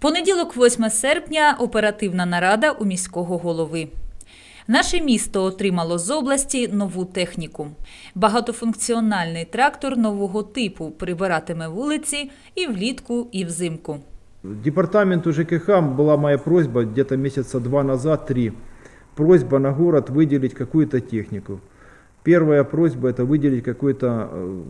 Понеділок, 8 серпня, оперативна нарада у міського голови. Наше місто отримало з області нову техніку. Багатофункціональний трактор нового типу прибиратиме вулиці і влітку, і взимку. Департаменту ЖКХ была моя просьба где-то месяца два назад, три. Просьба на город выделить какую-то технику. Первая просьба это выделить какой-то э,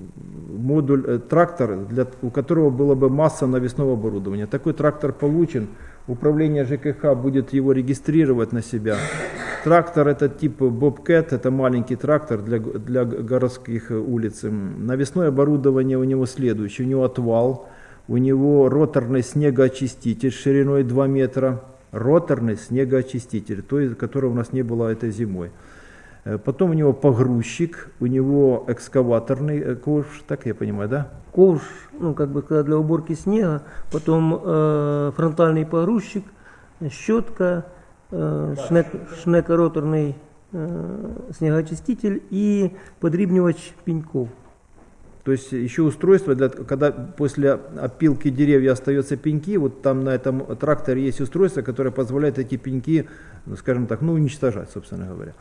модуль, э, трактор, для, у которого была бы масса навесного оборудования. Такой трактор получен. Управление ЖКХ будет его регистрировать на себя. Трактор это тип Bobcat, это маленький трактор для, для городских улиц. Навесное оборудование у него следующее. У него отвал, у него роторный снегоочиститель шириной 2 метра. Роторный снегоочиститель, то есть, которого у нас не было этой зимой. Э, Потом у него погрузчик, у него экскаваторный э, ковш, так я понимаю, да? ковш, ну, как бы для уборки снега, потом э, фронтальный погрузчик, щетка, э, шнек, шнекороторный э, снегоочиститель и подрібнювач пеньков. То есть еще устройство, для, когда после опилки деревья остаются пеньки, вот там на этом тракторе есть устройство, которое позволяет эти пеньки, ну, скажем так, ну, уничтожать, собственно говоря.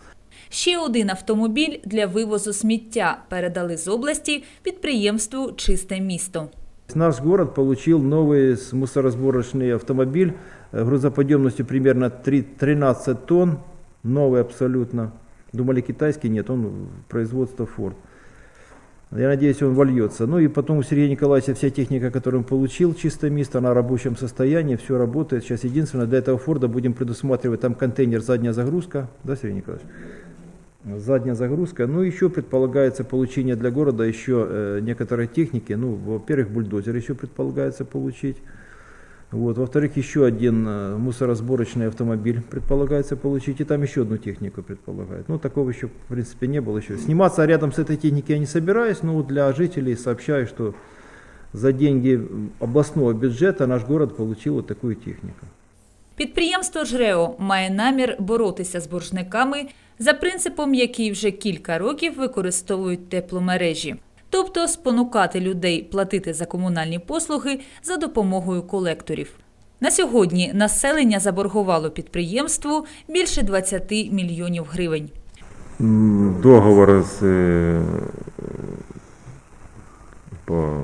Ще один автомобіль для вивозу сміття передали з області підприємству Чисте місто. Наш город получил новый с- мусоросборочный автомобиль э, грузоподъемностью примерно три- 13 тонн, новый абсолютно. Думали китайский, нет, он производство Ford. Я надеюсь, он вольется. Ну и потом у Сергея Николаевича вся техника, которую он получил, чисто место, она в рабочем состоянии, все работает. Сейчас единственное, для этого Форда будем предусматривать там контейнер, задняя загрузка. Да, Сергей Николаевич? Задняя загрузка. Ну, еще предполагается получение для города еще э, некоторой техники. Ну, во-первых, бульдозер еще предполагается получить. Вот. Во-вторых, еще один э, мусоросборочный автомобиль предполагается получить. И там еще одну технику предполагает. Ну, такого еще, в принципе, не было еще. Сниматься рядом с этой техникой я не собираюсь, но вот для жителей сообщаю, что за деньги м, областного бюджета наш город получил вот такую технику. Підприємство «Жрео» має намір боротися з боржниками за принципом, який вже кілька років використовують тепломережі. Тобто спонукати людей платити за комунальні послуги за допомогою колекторів. На сьогодні населення заборгувало підприємству більше 20 мільйонів гривень. Договор с э, по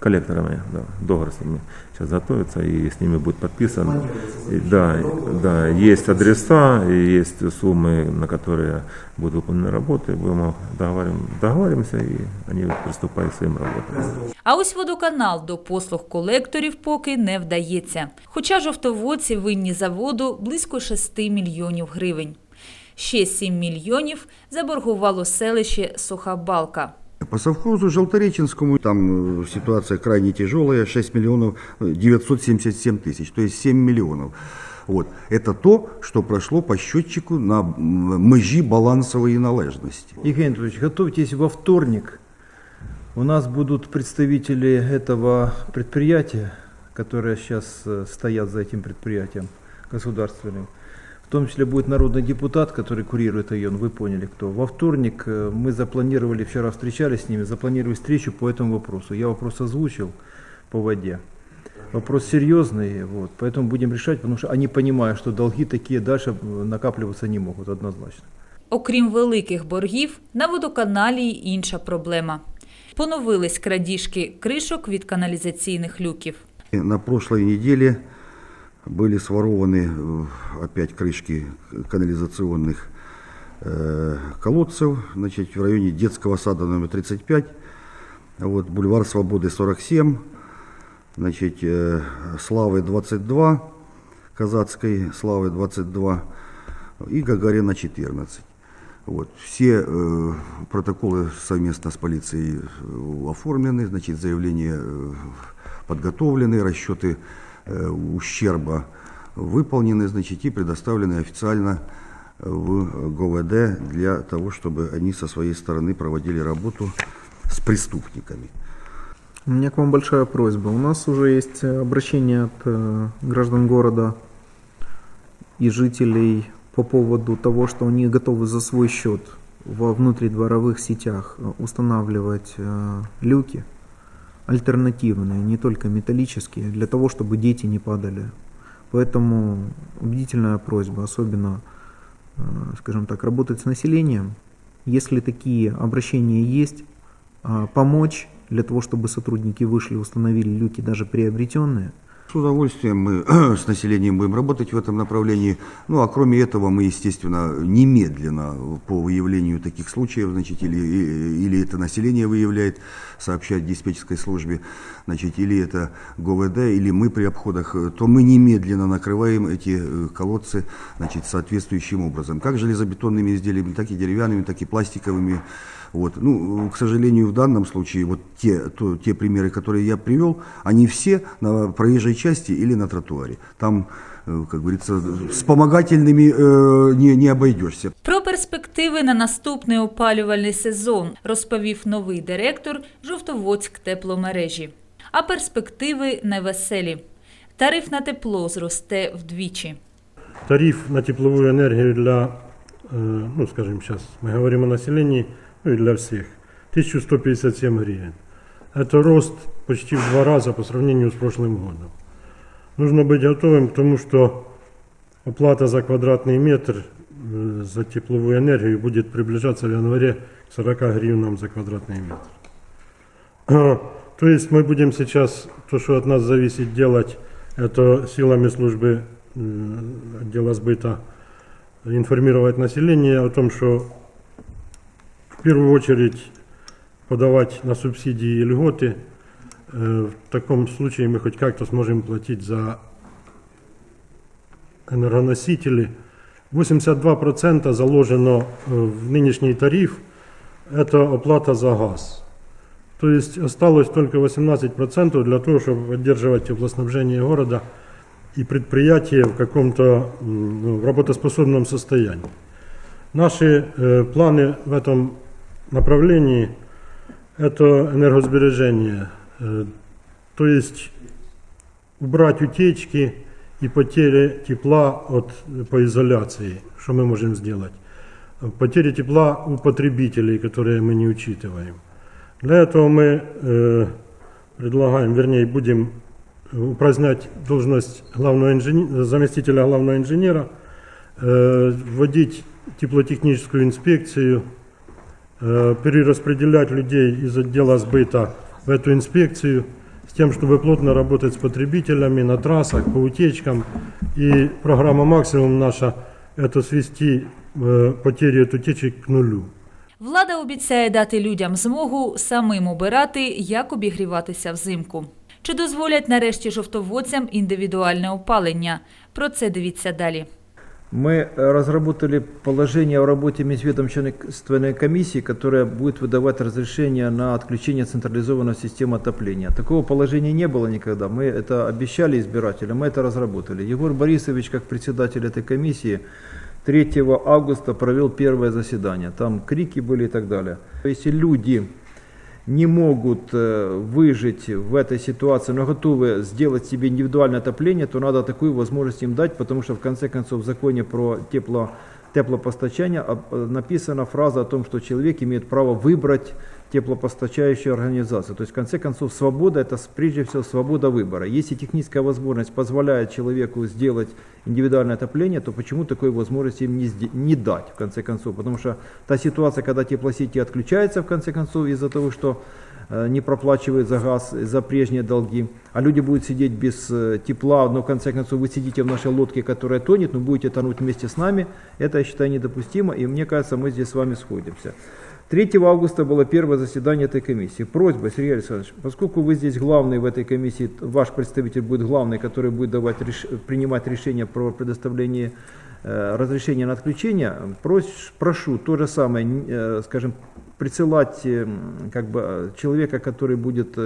коллекторами, да, договор с ними сейчас готовится и с ними будет подписан. И, да, да, есть адреса и есть суммы, на которые будут выполнены работы. Будем договариваем, договариваемся и они приступают к своим работам. А ось водоканал до послуг колекторів поки не вдається. Хоча жовтоводці винні за воду близько 6 мільйонів гривень. Ще 7 мільйонів заборгувало селище Суха Балка. По совхозу Желтореченскому там э, ситуация крайне тяжелая, 6 миллионов э, 977 тысяч, то есть 7 миллионов. Вот. Это то, что прошло по счетчику на м, межі балансової належности. Евгений Анатольевич, готовьтесь во вторник. У нас будут представители этого предприятия, которые сейчас э, стоят за этим предприятием государственным. В том числе будет народный депутат, который курирует район, вы поняли кто. Во вторник э, мы запланировали, вчера встречались с ними, запланировали встречу по этому вопросу. Я вопрос озвучил по воде. Вопрос серьезный, вот, поэтому будем решать, потому что они понимают, что долги такие дальше э, накапливаться не могут однозначно. Окрім великих боргів, на водоканалі й інша проблема. Поновились крадіжки кришок від каналізаційних люків. И На прошлой неделе Были сворованы э, опять крышки канализационных э, колодцев значит, в районе детского сада номер 35, вот, бульвар Свободы 47, значит, э, Славы 22, Казацкой Славы 22 и Гагарина 14. Вот. Все э, протоколы совместно с полицией оформлены, значит, заявления подготовлены, расчеты ущерба выполнены, значит, и предоставлены официально в ГОВД для того, чтобы они со своей стороны проводили работу с преступниками. У меня к вам большая просьба. У нас уже есть э, обращение от э, граждан города и жителей по поводу того, что они готовы за свой счет во внутридворовых сетях э, устанавливать э, люки альтернативные, не только металлические, для того, чтобы дети не падали. Поэтому убедительная просьба, особенно, э, скажем так, работать с населением. Если такие обращения есть, а, помочь для того, чтобы сотрудники вышли, установили люки даже приобретенные – С удовольствием мы с населением будем работать в этом направлении. Ну а кроме этого мы, естественно, немедленно по выявлению таких случаев, значит, или, или это население выявляет, сообщать диспетчерской службе, значит, или это ГОВД, или мы при обходах, то мы немедленно накрываем эти э, колодцы значит, соответствующим образом. Как железобетонными изделиями, так и деревянными, так и пластиковыми. Вот. Ну, к сожалению, в данном случае вот те, то, те примеры, которые я привел, они все на проезжей части или на тротуаре. Там, э, как говорится, вспомогательными э, не, не обойдешься. Про перспективи на наступний опалювальний сезон розповів новий директор Жовтоводськ тепломережі. А перспективи невеселі. Тариф на тепло зросте вдвічі. Тариф на тепловую энергию для, э, ну, скажем, сейчас мы говорим о населении, ну и для всех, 1157 гривен. Это рост почти в два раза по сравнению с прошлым годом. Нужно быть готовым к тому, что оплата за квадратный метр э, за тепловую энергию будет приближаться в январе к 40 гривнам за квадратный метр. То есть мы будем сейчас, то, что от нас зависит делать, это силами службы м, отдела сбыта информировать население о том, что в первую очередь подавать на субсидии и льготы. Э, В таком случае мы хоть как-то сможем платить за энергоносители. 82% заложено э, в нынешний тариф, это оплата за газ. То есть осталось только 18% для того, чтобы поддерживать теплоснабжение города и предприятие в каком-то ну, работоспособном состоянии. Наши э, планы в этом направлении – это энергосбережение, э, то есть убрать утечки и потери тепла от, по изоляции, что мы можем сделать. Потери тепла у потребителей, которые мы не учитываем. Для этого мы э, предлагаем, вернее, будем упразднять должность главного инженера, заместителя главного инженера, э, вводить теплотехническую инспекцию, перераспределять людей из отдела сбыта в эту инспекцию с тем, чтобы плотно работать с потребителями на трассах, по утечкам. И программа «Максимум» наша – это свести э, потери от утечек к нулю. Влада обіцяє дати людям змогу самим обирати, як обігріватися взимку. Чи дозволять нарешті жовтоводцям індивідуальне опалення? Про це дивіться далі. Мы э, разработали положение о работе межведомственной комиссии, которая будет выдавать разрешение на отключение централизованной системы отопления. Такого положения не было никогда. Мы это обещали избирателям, мы это разработали. Егор Борисович, как председатель этой комиссии, 3 августа провел первое заседание. Там крики были и так далее. Если люди не могут э, выжить в этой ситуации, но готовы сделать себе индивидуальное отопление, то надо такую возможность им дать, потому что в конце концов в законе про тепло, теплопостачание а, э, написана фраза о том, что человек имеет право выбрать теплопостачающую организацию. То есть в конце концов свобода это прежде всего свобода выбора. Если техническая возможность позволяет человеку сделать индивидуальное отопление, то почему такой возможности им не, не дать в конце концов? Потому что та ситуация, когда теплосети отключаются в конце концов из-за того, что не проплачивают за газ, за прежние долги, а люди будут сидеть без э, тепла, но в конце концов вы сидите в нашей лодке, которая тонет, но будете тонуть вместе с нами, это я считаю недопустимо, и мне кажется, мы здесь с вами сходимся. 3 августа было первое заседание этой комиссии. Просьба, Сергей Александрович, поскольку вы здесь главный в этой комиссии, ваш представитель будет главный, который будет давать, принимать решение про предоставление э, разрешения на отключение, прос- прошу то же самое, э, скажем, присылать э, как бы, человека, который будет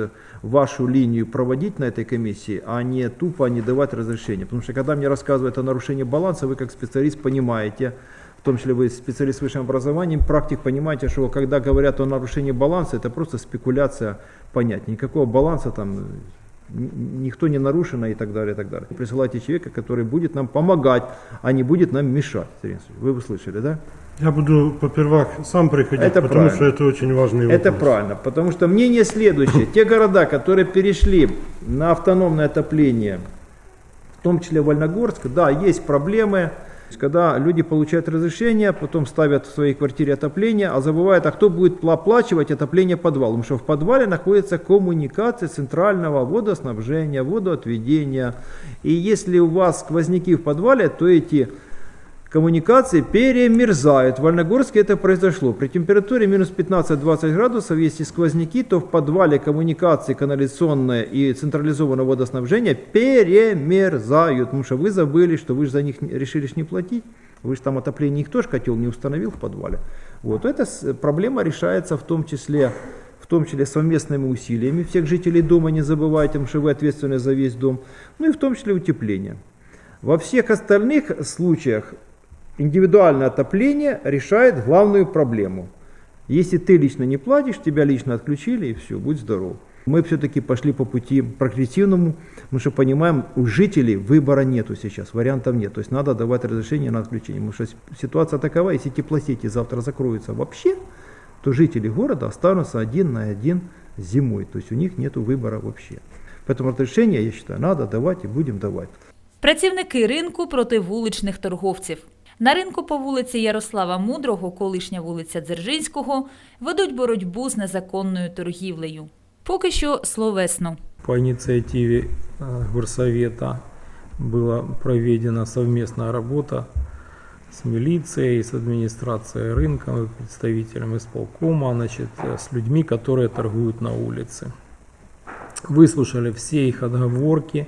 вашу линию проводить на этой комиссии, а не тупо не давать разрешение. Потому что когда мне рассказывают о нарушении баланса, вы как специалист понимаете, в том числе вы специалист с высшим образованием, практик, понимаете, что когда говорят о нарушении баланса, это просто спекуляция понять. Никакого баланса там никто не нарушено и так далее, и так далее. Присылайте человека, который будет нам помогать, а не будет нам мешать. Вы услышали, да? Я буду попервах сам приходить, Это потому правильно. что это очень важный Это вопрос. правильно, потому что мнение следующее. Те города, которые перешли на автономное отопление, в том числе Вольногорск, да, есть проблемы, когда люди получают разрешение, потом ставят в своей квартире отопление, а забывают, а кто будет пла- оплачивать отопление подвала. Потому что в подвале находится коммуникация центрального водоснабжения, водоотведения. И если у вас сквозняки в подвале, то эти коммуникации перемерзают. В Вольногорске это произошло. При температуре минус 15-20 градусов, если сквозняки, то в подвале коммуникации канализационное и централизованное водоснабжение перемерзают. Потому что вы забыли, что вы же за них решили не платить. Вы же там отопление никто ж котел не установил в подвале. Вот эта проблема решается в том числе в том числе совместными усилиями всех жителей дома, не забывайте, что вы ответственны за весь дом, ну и в том числе утепление. Во всех остальных случаях индивидуальное отопление решает главную проблему. Если ты лично не платишь, тебя лично отключили и все, будь здоров. Мы все-таки пошли по пути прогрессивному, потому что понимаем, у жителей выбора нету сейчас, вариантов нет. То есть надо давать разрешение на отключение. Потому что ситуация такова, если теплосети завтра закроются вообще, то жители города останутся один на один зимой. То есть у них нет выбора вообще. Поэтому разрешение, я считаю, надо давать и будем давать. Працівники ринку проти вуличних торговців. На ринку по вулиці Ярослава Мудрого, колишня вулиця Дзержинського, ведуть боротьбу з незаконною торгівлею. Поки що словесно. По инициативе э, горсовета была проведена совместная работа с милицией, с администрацией рынка, и представителем исполкома, значит, э, с людьми, которые торгуют на улице. Выслушали все их отговорки,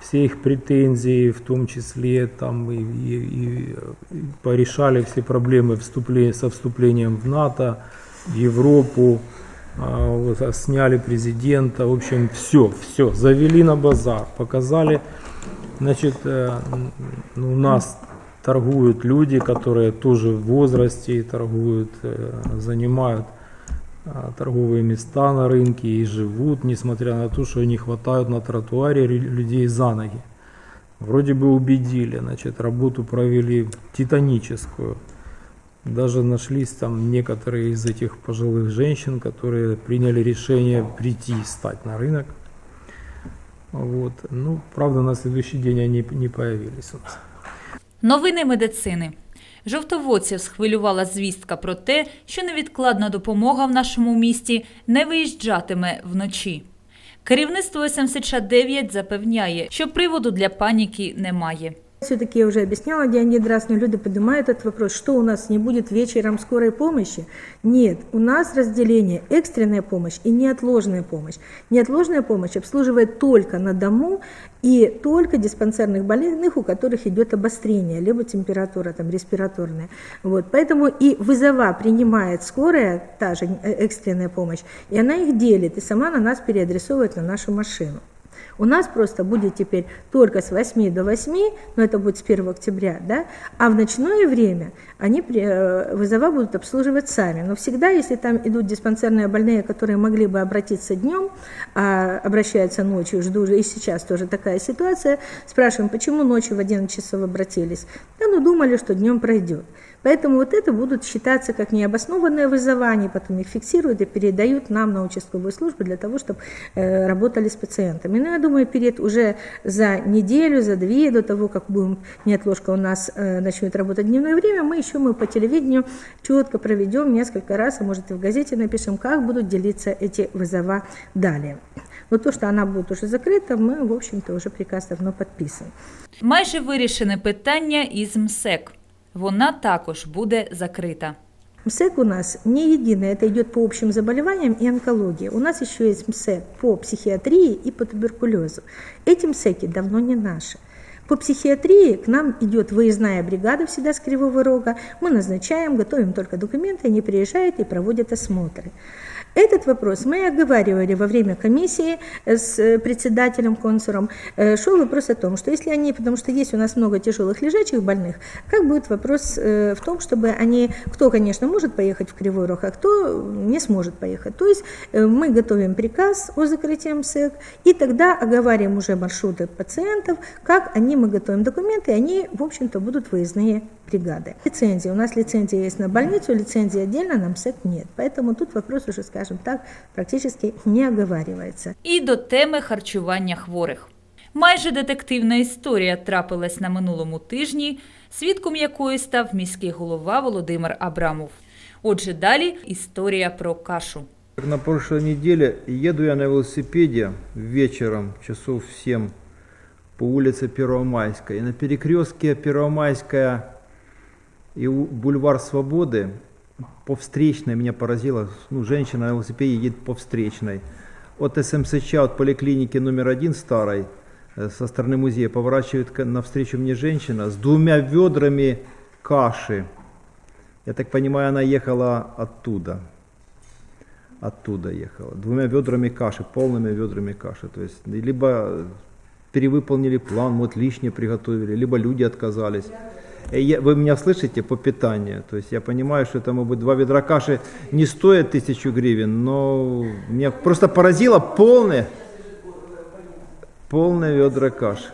все их претензии, в том числе там и, и- и- порешали все проблемы вступления, со вступлением в НАТО, в Европу, а, вот, а, сняли президента, в общем, все, все, завели на базар, показали, значит, э, у нас торгуют люди, которые тоже в возрасте торгуют, э, занимают торговые места на рынке и живут, несмотря на то, что не хватают на тротуаре людей за ноги. Вроде бы убедили, значит, работу провели титаническую. Даже нашлись там некоторые из этих пожилых женщин, которые приняли решение прийти и стать на рынок. Вот. Ну, правда, на следующий день они не появились у нас. Новини медицини. Жовтоводців схвилювала звістка про те, що невідкладна допомога в нашому місті не виїжджатиме вночі. Керівництво СМСЧ 9 запевняє, що приводу для паніки немає. Все-таки я уже объясняла раз, но люди поднимают этот вопрос, что у нас не будет вечером скорой помощи. Нет, у нас разделение экстренная помощь и неотложная помощь. Неотложная помощь обслуживает только на дому и только диспансерных больных, у которых идет обострение, либо температура там, респираторная. Вот, поэтому и вызова принимает скорая, та же э, экстренная помощь, и она их делит, и сама на нас переадресовывает на нашу машину. У нас просто будет теперь только с 8 до 8, но это будет с 1 октября, да, а в ночное время они э, вызова будут обслуживать сами. Но всегда, если там идут диспансерные больные, которые могли бы обратиться днем, а обращаются ночью, жду, и сейчас тоже такая ситуация, спрашиваем, почему ночью в 11 часов обратились? Да, ну думали, что днем пройдет. Поэтому вот это будут считаться как необоснованное вызывание, потом их фиксируют и передают нам на участковую службу для того, чтобы э, работали с пациентами. Но я думаю, перед уже за неделю, за две до того, как будем неотложка у нас э, начнет работать дневное время, мы еще мы по телевидению четко проведем несколько раз, а может и в газете напишем, как будут делиться эти вызова далее. Но то, что она будет уже закрыта, мы, в общем-то, уже приказ давно подписан. Майже вирішене питання із МСЕК. Вона також буде закрита. МСЭК у нас не единый, это идет по общим заболеваниям и онкологии. У нас еще есть МСЭК по психиатрии и по туберкулезу. Эти МСЭКи давно не наши. По психиатрии к нам идет выездная бригада всегда с Кривого Рога. Мы назначаем, готовим только документы, они приезжают и проводят осмотры. Этот вопрос мы оговаривали во время комиссии с э, председателем, консуром. Э, Шел вопрос о том, что если они, потому что есть у нас много тяжелых лежачих больных, как будет вопрос э, в том, чтобы они, кто, конечно, может поехать в Кривой Рог, а кто не сможет поехать. То есть мы готовим приказ о закрытии МСЭК, и тогда оговариваем уже маршруты пациентов, как они, мы готовим документы, и они, в общем-то, будут выездные бригады. Лицензия. У нас лицензия есть на больницу, лицензии отдельно на МСЭК нет. Поэтому тут вопрос уже, скажем так, практически не оговаривается. І до теми харчування хворих. Майже детективна історія трапилась на минулому тижні, свідком якої став міський голова Володимир Абрамов. Отже, далі історія про кашу. На прошлой неделе еду я на велосипеде вечером, часов в 7, по улице Первомайская. И на перекрестке Первомайская и у- бульвар Свободы по встречной меня поразило, ну, женщина на велосипеде едет по встречной. От СМСЧ, от поликлиники номер один старой, э, со стороны музея, поворачивает навстречу мне женщина с двумя ведрами каши. Я так понимаю, она ехала оттуда оттуда ехала. Двумя ведрами каши, полными ведрами каши. То есть либо перевыполнили план, вот лишнее приготовили, либо люди отказались. Э, я- Вы меня слышите по питанию? То есть я понимаю, что это, может быть, два ведра каши не стоят тысячу гривен, но меня просто поразило полное, полное ведра каши.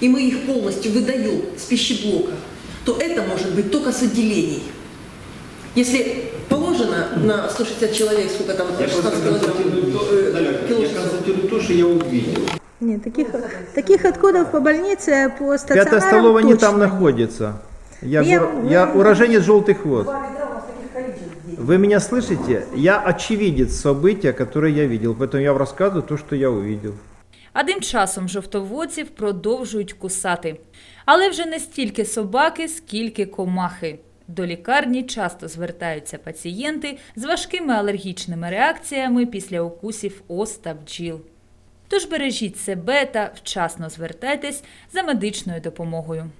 и мы их полностью выдаем с пищеблока, то это может быть только с отделений. Если положено на 160 человек, сколько там, 16 килограмм, э, часов. то, что я увидел. Нет, таких, таких отходов по больнице, по стационарам Пятая столовая не точно там нет. находится. Я, Я- ур- я уроженец желтых вод. Вы меня слышите? Я очевидец события, которое я видел, поэтому я вам рассказываю то, что я увидел. А тим часом жовтоводців продовжують кусати. Але вже не стільки собаки, скільки комахи. До лікарні часто звертаються пацієнти з важкими алергічними реакціями після укусів ос та бджіл. Тож бережіть себе та вчасно звертайтесь за медичною допомогою.